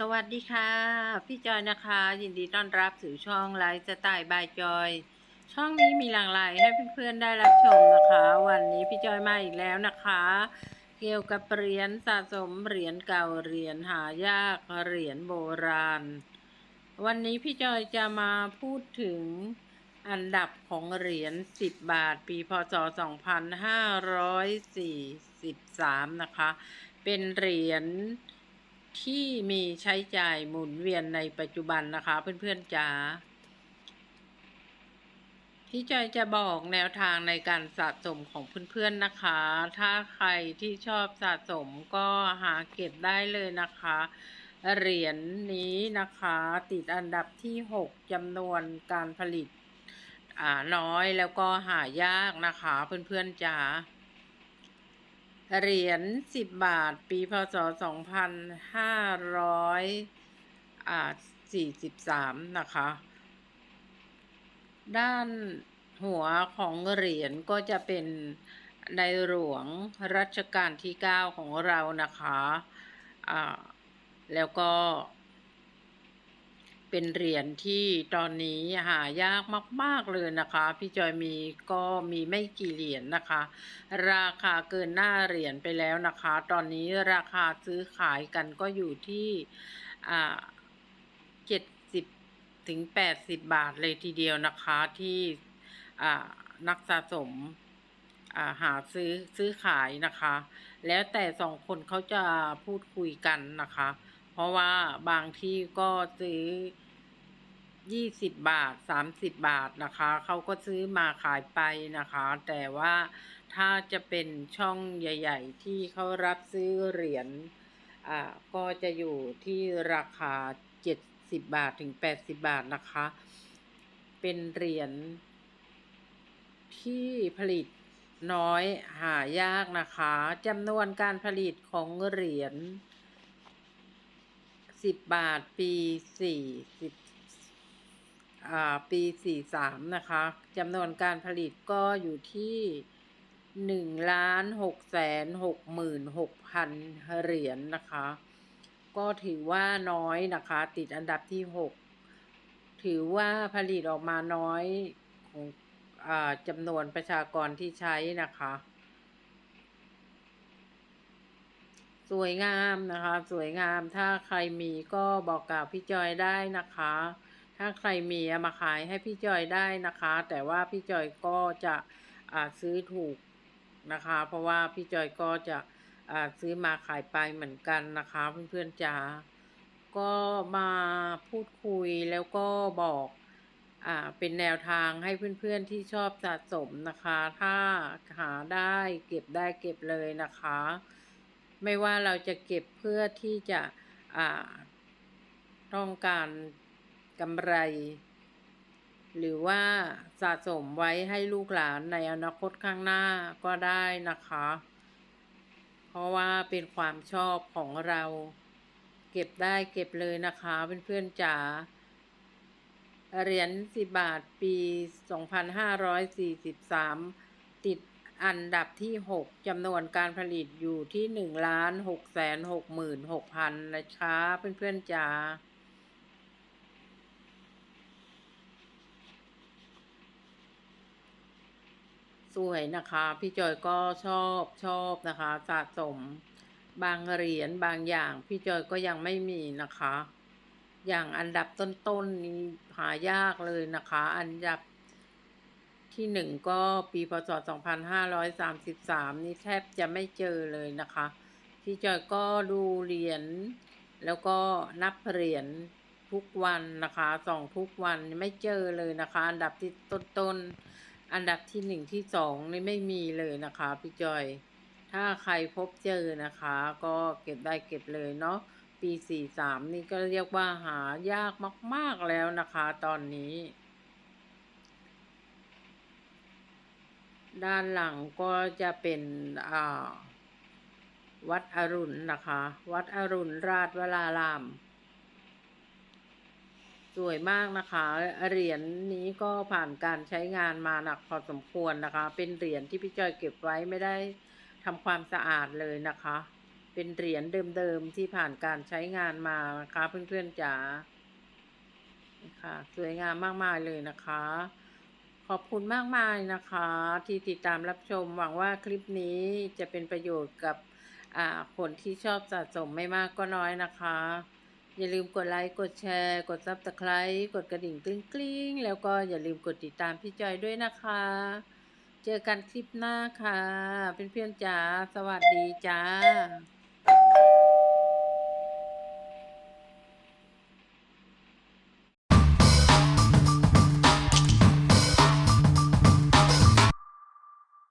สวัสดีค่ะ พี่จอยนะคะ ยินดีต้อนรับสู่ช่องไลฟ์สไตล์บายจอย ช่องนี้มีหลากหลายให้เพื่อนๆได้รับชมนะคะ วันนี้พี่จอยมาอีกแล้วนะคะ เกี่ยวกับเหรียญสะสมเหรียญเก่าเหรียญหายากเหรียญโบราณ วันนี้พี่จอยจะมาพูดถึงอันดับของเหรียญ10 บาท ปีพศ 2543 นะคะ เป็นเหรียญ ที่มีใช้จ่ายหมุนเวียนในปัจจุบันนะคะ เพื่อนๆจ๋าพี่จอยจะบอกแนวทางในการสะสมของเพื่อนๆนะคะ ถ้าใครที่ชอบสะสมก็หาเก็บได้เลยนะคะ เหรียญนี้นะคะติดอันดับที่ 6จำนวนการผลิตอ่าน้อยแล้วก็หายากนะคะเพื่อนๆจ๋า เหรียญสิบบาท ปีพศสองพันห้าร้อยอ่าสี่สิบสามนะคะ ด้านหัวของเหรียญก็จะเป็นในหลวงรัชกาลที่เก้าของเรานะคะ อ่า แล้วก็ เป็นเหรียญที่ตอนนี้หายากมาก ๆ เลยนะคะ พี่จอยมีก็มีไม่กี่เหรียญนะคะ ราคาเกินหน้าเหรียญไปแล้วนะคะ ตอนนี้ราคาซื้อขายกันก็อยู่ที่อ่าเจ็ดสิบถึงแปดสิบบาทเลยทีเดียวนะคะที่อ่านักสะสมอ่าหาซื้อซื้อขายนะคะ แล้วแต่สองคนเขาจะพูดคุยกันนะคะ เพราะว่าบางที่ก็ซื้อยี่สิบบาทสามสิบบาทนะคะ เขาก็ซื้อมาขายไปนะคะ แต่ว่าถ้าจะเป็นช่องใหญ่ ๆ ที่เขารับซื้อเหรียญอ่าก็จะอยู่ที่ราคาเจ็ดสิบบาทถึงแปดสิบบาทนะคะ เป็นเหรียญที่ผลิตน้อยหายากนะคะจำนวนการผลิตของเหรียญ สิบบาทปีสี่สิบอ่าปีสี่สามนะคะจำนวนการผลิตก็อยู่ที่หนึ่งล้านหกแสนหกหมื่นหกพันเหรียญนะคะ ก็ถือว่าน้อยนะคะ ติดอันดับที่หกถือว่าผลิตออกมาน้อยของอจำนวนประชากรที่ใช้นะคะ สวยงามนะคะ สวยงามถ้าใครมีก็บอกกล่าวพี่จอยได้นะคะ ถ้าใครมีเอามาขายให้พี่จอยได้นะคะ แต่ว่าพี่จอยก็จะซื้อถูกนะคะ เพราะว่าพี่จอยก็จะซื้อมาขายไปเหมือนกันนะคะ เพื่อนๆจ๋าก็มาพูดคุยแล้วก็บอกอ่าเป็นแนวทางให้เพื่อนๆที่ชอบสะสมนะคะ ถ้าหาได้เก็บได้เก็บเลยนะคะ ไม่ว่าเราจะเก็บเพื่อที่จะอ่าต้องการกำไร หรือว่าสะสมไว้ให้ลูกหลานในอนาคตข้างหน้าก็ได้นะคะ เพราะว่าเป็นความชอบของเรา เก็บได้เก็บเลยนะคะเพื่อนๆจ๋าเหรียญสิบบาทปี 2543 ติด อันดับที่ 6จำนวนการผลิตอยู่ที่ 1 ล้าน6แสน6หมื่น6พันนะคะเพื่อนๆจ๋าสวยนะคะ พี่จอยก็ชอบชอบนะคะ สะสมบางเหรียญบางอย่าง พี่จอยก็ยังไม่มีนะคะ อย่างอันดับต้นๆนี้หายากเลยนะคะ อันดับ ที่หนึ่งก็ปีพศ 2533 นี่แทบจะไม่เจอเลยนะคะพี่จอยก็ดูเหรียญแล้วก็นับเหรียญทุกวันนะคะสองทุกวันไม่เจอเลยนะคะ อันดับที่ต้นๆอันดับที่หนึ่งที่สองนี่ไม่มีเลยนะคะพี่จอย ถ้าใครพบเจอนะคะ ก็เก็บได้เก็บเลยเนาะปีสี่สามนี่ก็เรียกว่าหายากมาก ๆแล้วนะคะ ตอนนี้ ด้านหลังก็จะเป็นอ่าวัดอรุณนะคะ วัดอรุณราชวราราม สวยมากนะคะ เหรียญนี้ก็ผ่านการใช้งานมาหนักพอสมควรนะคะ เป็นเหรียญที่พี่จอยเก็บไว้ไม่ได้ทำความสะอาดเลยนะคะ เป็นเหรียญเดิมๆที่ผ่านการใช้งานมานะคะเพื่อนๆจ๋าค่ะสวยงามมากมายเลยนะคะ ขอบคุณมากมายนะคะ ที่ติดตามรับชมหวังว่าคลิปนี้จะเป็นประโยชน์กับอ่าคนที่ชอบสะสมไม่มากก็น้อยนะคะ อย่าลืมกดไลค์ กดแชร์ กดซับสไคร b ์กดกระดิ่งกลิ้งๆแล้วก็อย่าลืมกดติดตามพี่จอยด้วยนะคะ เจอกันคลิปหน้าค่ะเพื่อนๆจ๋าสวัสดีจ้า